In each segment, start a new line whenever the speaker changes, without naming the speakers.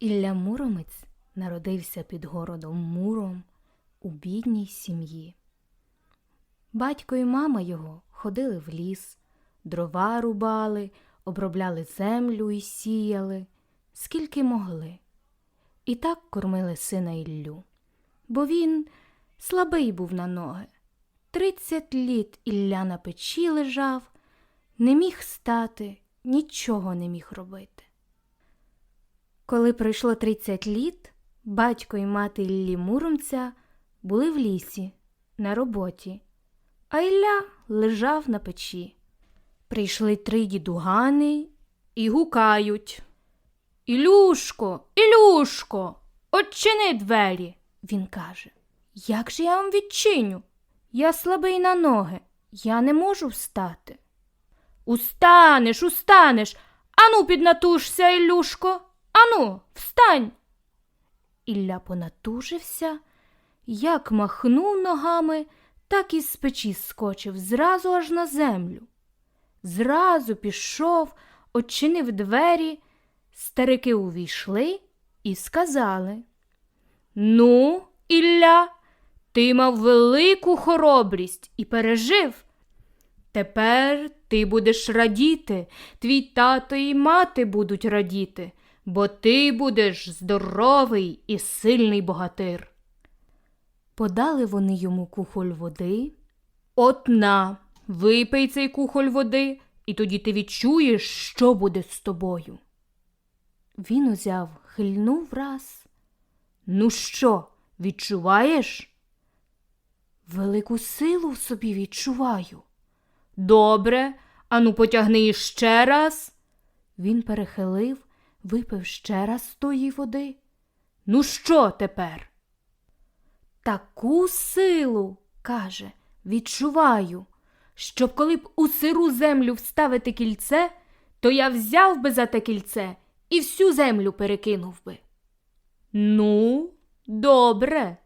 Ілля Муромець народився під городом Муром у бідній сім'ї. Батько і мама його ходили в ліс, дрова рубали, обробляли землю і сіяли, скільки могли. І так кормили сина Іллю, бо він слабий був на ноги. Тридцять літ Ілля на печі лежав, не міг стати, нічого не міг робити. Коли пройшло 30 літ, батько і мати Іллі Муромця були в лісі на роботі, а Ілля лежав на печі. Прийшли три дідугани і гукають. Ілюшко, Ілюшко, odчини двері. Він каже. Як же я вам відчиню? Я слабий на ноги, я не можу встати. Устанеш, устанеш. Ану, піднатужся, Ілюшко. Ану, встань. Ілля понатужився, як махнув ногами, так і з печі скочив зразу аж на землю. Зразу пішов, очинив двері, старики увійшли і сказали Ну, Ілля, ти мав велику хоробрість і пережив. Тепер ти будеш радіти, твій тато і мати будуть радіти, бо ти будеш здоровий і сильний богатир. Подали вони йому кухоль води. От на, випий цей кухоль води, і тоді ти відчуєш, що буде з тобою. Він узяв, хильнув раз. Ну що, відчуваєш? Велику силу в собі відчуваю. Добре, ану потягни іще раз. Він перехилив, випив ще раз тої води. Ну що тепер? Таку силу, каже, відчуваю, щоб коли б у сиру землю вставити кільце, то я взяв би за те кільце і всю землю перекинув би. Ну, добре.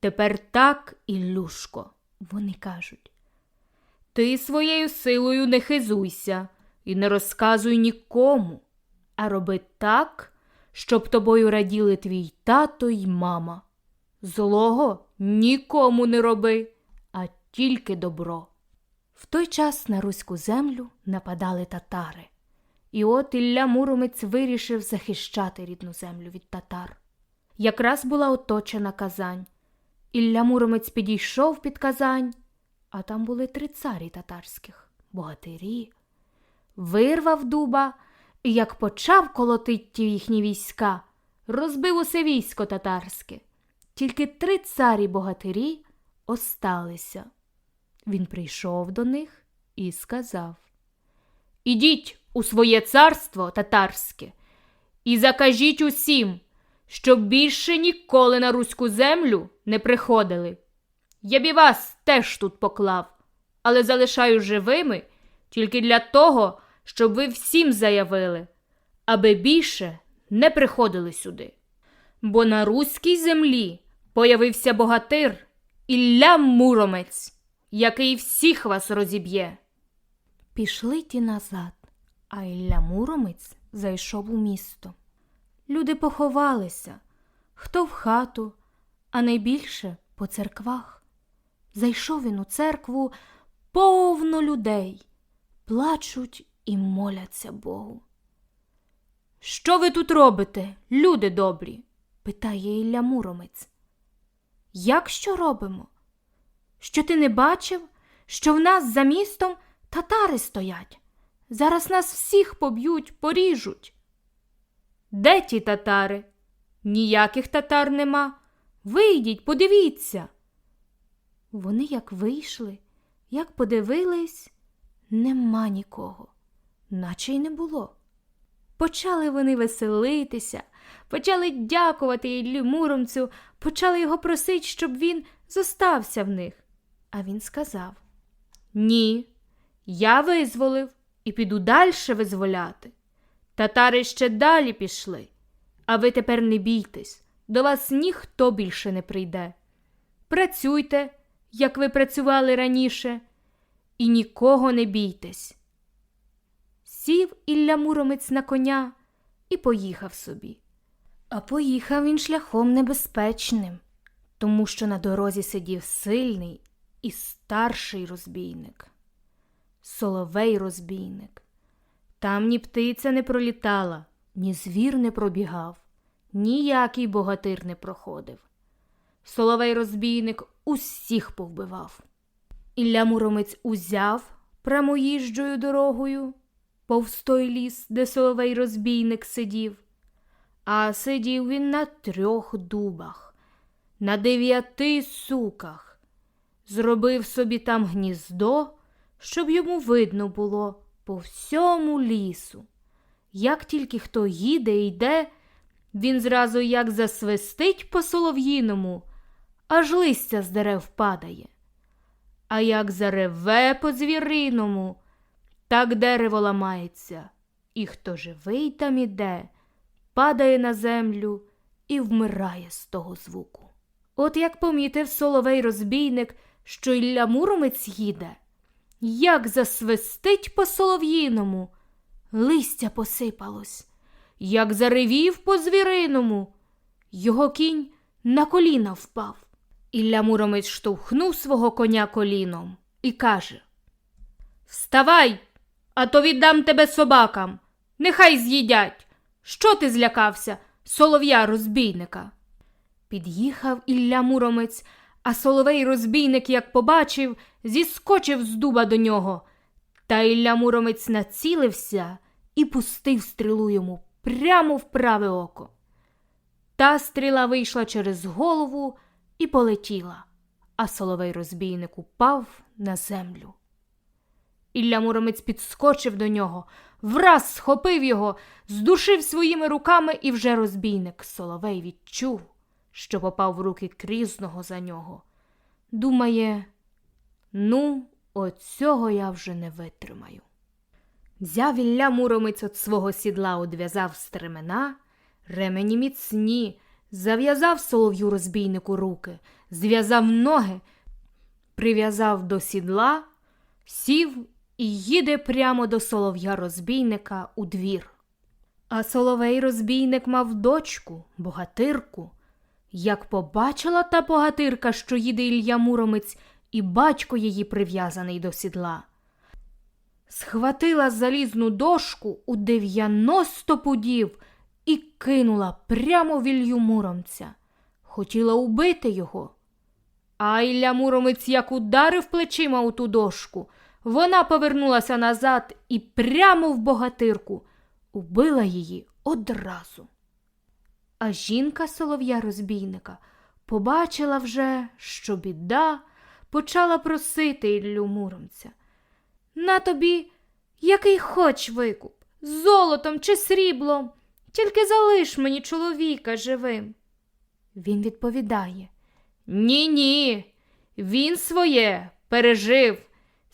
Тепер так, Ілюшко, вони кажуть. Ти своєю силою не хизуйся і не розказуй нікому, а роби так, щоб тобою раділи твій тато й мама. Злого нікому не роби, а тільки добро. В той час на руську землю нападали татари, і от Ілля Муромець вирішив захищати рідну землю від татар. Якраз була оточена Казань. Ілля Муромець підійшов під Казань, а там були три царі татарських, богатирі. Вирвав дуба, і як почав колотить ті їхні війська, розбив усе військо татарське. Тільки три царі богатирі осталися. Він прийшов до них і сказав Ідіть у своє царство татарське і закажіть усім, щоб більше ніколи на руську землю не приходили. Я б і вас теж тут поклав, але залишаю живими тільки для того, щоб ви всім заявили, аби більше не приходили сюди. Бо на руській землі появився богатир Ілля Муромець, який всіх вас розіб'є. Пішли ті назад, а Ілля Муромець зайшов у місто. Люди поховалися, хто в хату, а найбільше по церквах. Зайшов він у церкву повно людей, плачуть і моляться Богу. Що ви тут робите, люди добрі? питає Ілля Муромець. Як що робимо? Що ти не бачив, що в нас за містом татари стоять? Зараз нас всіх поб'ють, поріжуть. Де ті татари? Ніяких татар нема. Вийдіть, подивіться. Вони як вийшли, як подивились, нема нікого, наче й не було. Почали вони веселитися, почали дякувати Іллі Муромцю, почали його просити, щоб він зостався в них. А він сказав Ні, я визволив і піду далі визволяти. Татари ще далі пішли, а ви тепер не бійтесь, до вас ніхто більше не прийде. Працюйте, як ви працювали раніше, і нікого не бійтесь. Сів Ілля Муромець на коня і поїхав собі. А поїхав він шляхом небезпечним, тому що на дорозі сидів сильний і старший розбійник. Соловей розбійник. Там ні птиця не пролітала, ні звір не пробігав, ніякий богатир не проходив. Соловей розбійник усіх повбивав. Ілля Муромець узяв прямоїжджою дорогою повз той ліс, де соловей розбійник сидів. А сидів він на трьох дубах, на дев'яти суках, зробив собі там гніздо, щоб йому видно було по всьому лісу. Як тільки хто їде і йде, він зразу як засвистить по солов'їному, аж листя з дерев падає. А як зареве по звіриному, так дерево ламається, і хто живий там іде, падає на землю і вмирає з того звуку. От як помітив соловей розбійник, що Ілля Муромець їде, як засвистить по солов'їному, листя посипалось, як заревів по звіриному, його кінь на коліна впав. Ілля Муромець штовхнув свого коня коліном і каже Вставай, а то віддам тебе собакам. Нехай з'їдять. Що ти злякався, солов'я розбійника? Під'їхав Ілля Муромець, а соловей розбійник, як побачив, зіскочив з дуба до нього. Та Ілля Муромець націлився і пустив стрілу йому прямо в праве око. Та стріла вийшла через голову і полетіла, а соловей розбійник упав на землю. Ілля Муромець підскочив до нього, враз схопив його, здушив своїми руками, і вже розбійник Соловей відчув, що попав в руки крізного за нього. Думає, ну, оцього я вже не витримаю. Взяв Ілля Муромець от свого сідла, одв'язав стремена, ремені міцні, зав'язав солов'ю розбійнику руки, зв'язав ноги, прив'язав до сідла, сів і їде прямо до солов'я розбійника у двір. А соловей розбійник мав дочку, богатирку. Як побачила та богатирка, що їде Ілля Муромець, і батько її прив'язаний до сідла. Схватила залізну дошку у дев'яносто пудів і кинула прямо в Ілью Муромця. Хотіла убити його. А Ілля Муромець як ударив плечима у ту дошку, вона повернулася назад і прямо в богатирку убила її одразу. А жінка солов'я розбійника побачила вже, що біда, почала просити Іллю Муромця. На тобі який хоч викуп, золотом чи сріблом, тільки залиш мені чоловіка живим. Він відповідає Ні, ні, він своє пережив.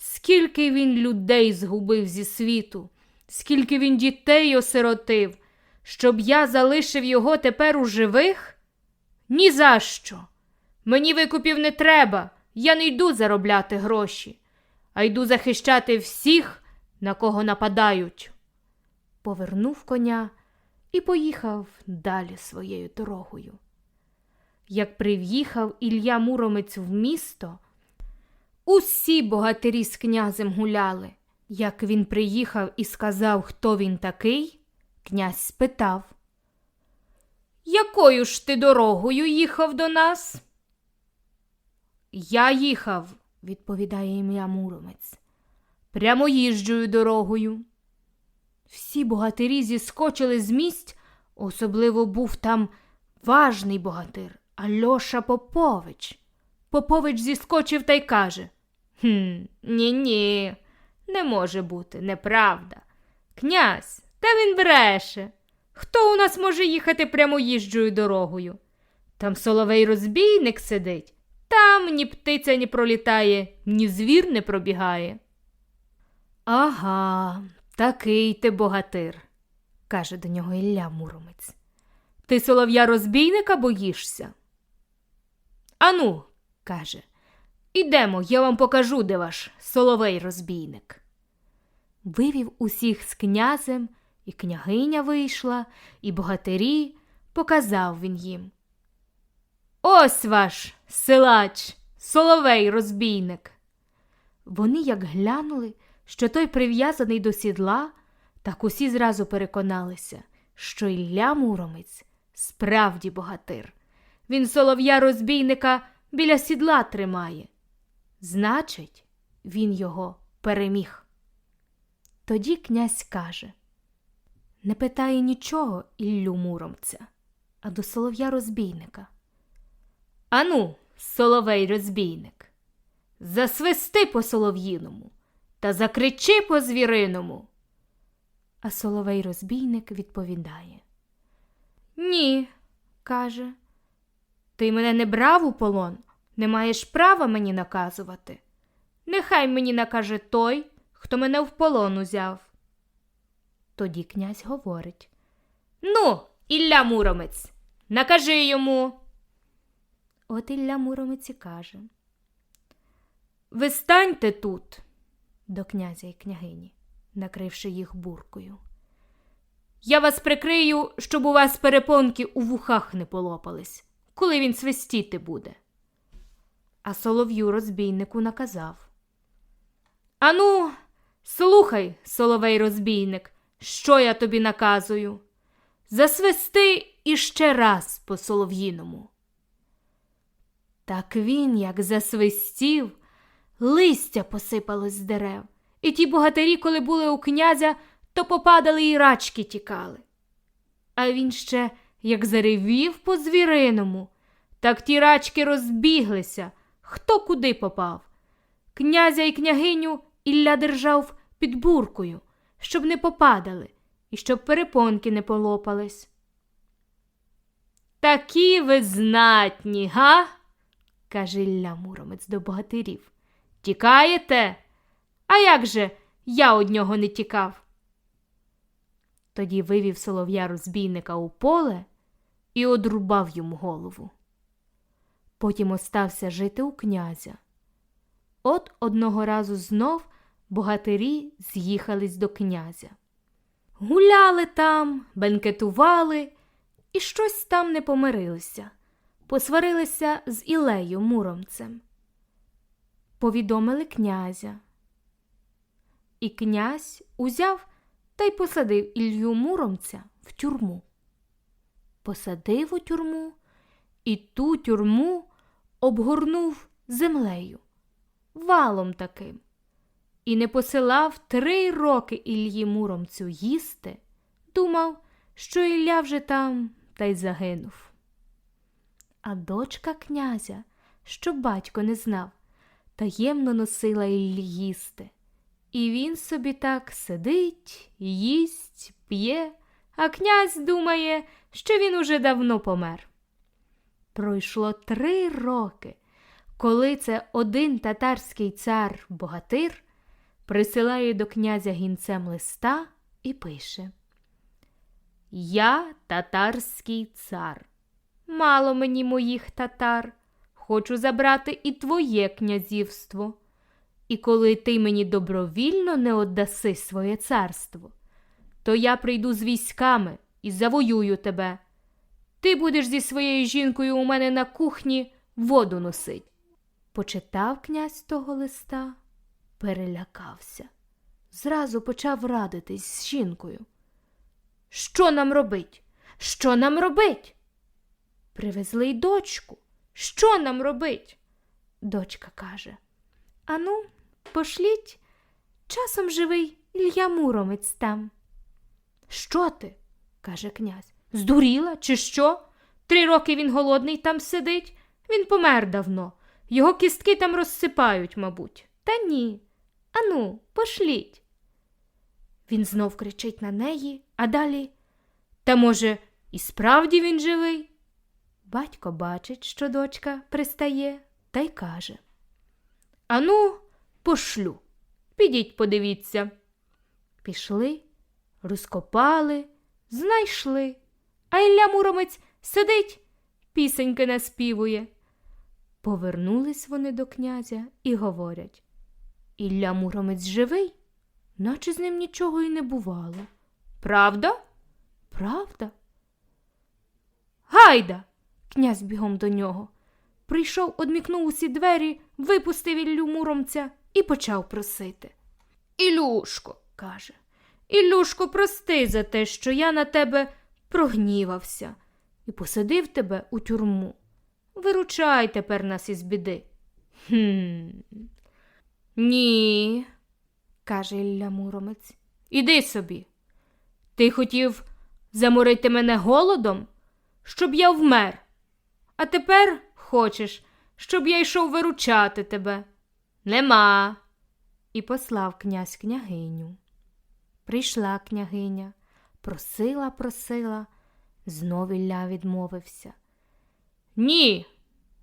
Скільки він людей згубив зі світу, скільки він дітей осиротив, щоб я залишив його тепер у живих? Ні за що. Мені викупів не треба, я не йду заробляти гроші, а йду захищати всіх, на кого нападають. Повернув коня і поїхав далі своєю дорогою. Як прив'їхав Ілля Муромець в місто, Усі богатирі з князем гуляли. Як він приїхав і сказав, хто він такий, князь спитав Якою ж ти дорогою їхав до нас? Я їхав, відповідає ім'я Муромець, прямоїжджою дорогою. Всі богатирі зіскочили з місць, особливо був там важний богатир Альоша Попович. Попович зіскочив та й каже Хм, ні-ні, не може бути, неправда. Князь, та він бреше. Хто у нас може їхати прямоїжджою дорогою? Там соловей розбійник сидить, там ні птиця не пролітає, ні звір не пробігає. Ага, такий ти богатир, каже до нього Ілля Муромець. Ти солов'я розбійника боїшся? Ану, каже, ідемо, я вам покажу, де ваш соловей розбійник. Вивів усіх з князем, і княгиня вийшла, і богатирі показав він їм. Ось ваш силач, соловей розбійник. Вони як глянули, що той прив'язаний до сідла, так усі зразу переконалися, що Ілля Муромець справді богатир. Він солов'я розбійника біля сідла тримає. Значить, він його переміг. Тоді князь каже не питає нічого Іллю Муромця, а до солов'я розбійника. Ану, соловей розбійник, засвисти по солов'їному та закричи по звіриному. А соловей розбійник відповідає. Ні, каже, ти мене не брав у полон, не маєш права мені наказувати. Нехай мені накаже той, хто мене в полон узяв. Тоді князь говорить Ну, Ілля Муромець, накажи йому. От Ілля Муромець і каже Ви станьте тут, до князя і княгині, накривши їх буркою. Я вас прикрию, щоб у вас перепонки у вухах не полопались, коли він свистіти буде. А солов'ю розбійнику наказав Ану, слухай, соловей розбійник, що я тобі наказую. Засвисти іще раз по солов'їному. Так він, як засвистів, листя посипалось з дерев, і ті богатирі, коли були у князя, то попадали і рачки тікали. А він ще, як заревів по звіриному, так ті рачки розбіглися, хто куди попав. Князя і княгиню Ілля держав під буркою, щоб не попадали і щоб перепонки не полопались. Такі ви знатні, га? каже Ілля Муромець до богатирів. Тікаєте? А як же я од нього не тікав? Тоді вивів солов'я розбійника у поле і одрубав йому голову. Потім остався жити у князя. От одного разу знов богатирі з'їхались до князя. Гуляли там, бенкетували і щось там не помирилися, посварилися з Ілею Муромцем. Повідомили князя. І князь узяв та й посадив Ілью Муромця в тюрму. Посадив у тюрму і ту тюрму обгорнув землею, валом таким, і не посилав три роки Ільї Муромцю їсти, думав, що Ілля вже там та й загинув. А дочка князя, що батько не знав, таємно носила Іллі їсти. І він собі так сидить, їсть, п'є, а князь думає, що він уже давно помер. Пройшло три роки, коли це один татарський цар богатир присилає до князя гінцем листа і пише Я татарський цар. Мало мені моїх татар, хочу забрати і твоє князівство. І коли ти мені добровільно не отдаси своє царство, то я прийду з військами і завоюю тебе. Ти будеш зі своєю жінкою у мене на кухні воду носить. Почитав князь того листа, перелякався. Зразу почав радитись з жінкою. Що нам робить? Що нам робить? Привезли й дочку. Що нам робить? Дочка каже. Ану, пошліть, часом живий Ілья Муромець там. Що ти? Каже князь. Здуріла, чи що? Три роки він голодний там сидить, він помер давно. Його кістки там розсипають, мабуть. Та ні. Ану, пошліть. Він знов кричить на неї, а далі. Та, може, і справді він живий? Батько бачить, що дочка пристає, та й каже Ану, пошлю. Підіть, подивіться. Пішли, розкопали, знайшли. А Ілля Муромець сидить, пісеньки наспівує. Повернулись вони до князя і говорять Ілля Муромець живий, наче з ним нічого й не бувало. Правда? Правда? Гайда. Князь бігом до нього. Прийшов, одмікнув усі двері, випустив Іллю Муромця і почав просити. Ілюшко, каже, Ілюшко, прости за те, що я на тебе прогнівався і посадив тебе у тюрму. Виручай тепер нас із біди. Хм. Ні, каже Ілля Муромець. Іди собі. Ти хотів заморити мене голодом, щоб я вмер. А тепер хочеш, щоб я йшов виручати тебе. Нема. І послав князь княгиню. Прийшла княгиня, просила, просила, знов Ілля відмовився. Ні,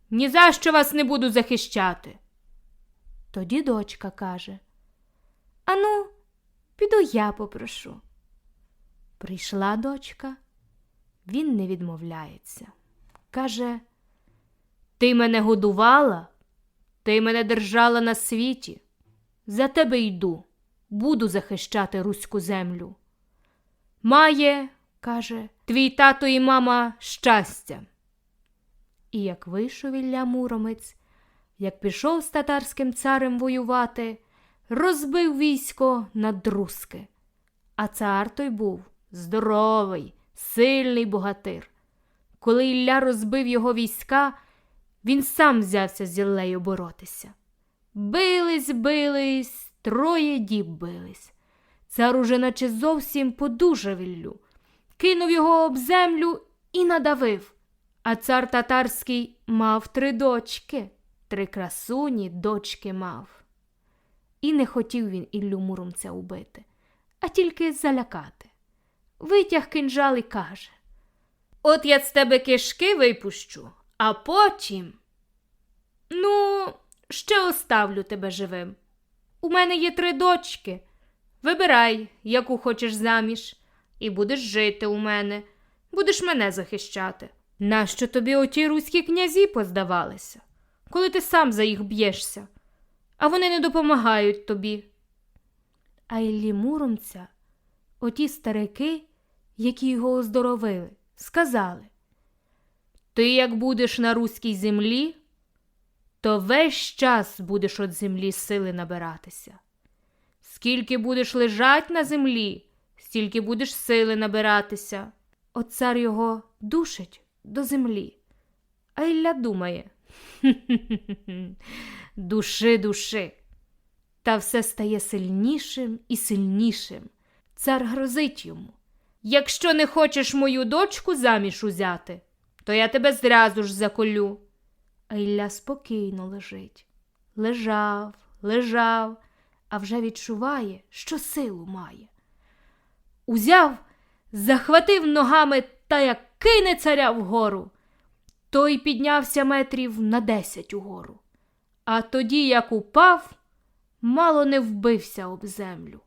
ні за що вас не буду захищати. Тоді дочка каже Ану, піду я попрошу. Прийшла дочка, він не відмовляється. Каже, ти мене годувала, ти мене держала на світі. За тебе йду, буду захищати руську землю. Має, каже, твій тато і мама щастя. І як вийшов Ілля Муромець, як пішов з татарським царем воювати, розбив військо на друзки. А цар той був здоровий, сильний богатир. Коли Ілля розбив його війська, він сам взявся з Іллею боротися. Бились, бились, троє діб бились. Цар уже наче зовсім подужав Іллю, кинув його об землю і надавив. А цар татарський мав три дочки, три красуні дочки мав. І не хотів він Іллю Муромця убити, а тільки залякати. Витяг кинжал і каже От я з тебе кишки випущу, а потім. Ну, ще оставлю тебе живим. У мене є три дочки. Вибирай, яку хочеш заміж, і будеш жити у мене, будеш мене захищати. Нащо тобі оті руські князі поздавалися, коли ти сам за їх б'єшся, а вони не допомагають тобі. А Іллі Муромця, оті старики, які його оздоровили, сказали Ти як будеш на руській землі, то весь час будеш від землі сили набиратися. Скільки будеш лежать на землі, стільки будеш сили набиратися. От цар його душить до землі. А Ілля думає души, души. Та все стає сильнішим і сильнішим. Цар грозить йому. Якщо не хочеш мою дочку заміж узяти, то я тебе зразу ж заколю. А Ілля спокійно лежить. Лежав, лежав, а вже відчуває, що силу має. Узяв, захватив ногами та як кине царя вгору. Той піднявся метрів на десять угору. А тоді, як упав, мало не вбився об землю.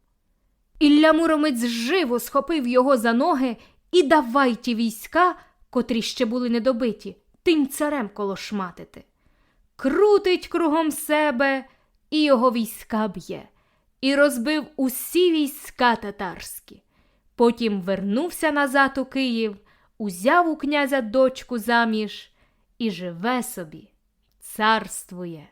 Ілля Муромець живо схопив його за ноги і давай ті війська, котрі ще були недобиті, тим царем колошматити. Крутить кругом себе і його війська б'є, і розбив усі війська татарські. Потім вернувся назад у Київ, узяв у князя дочку заміж і живе собі, царствує.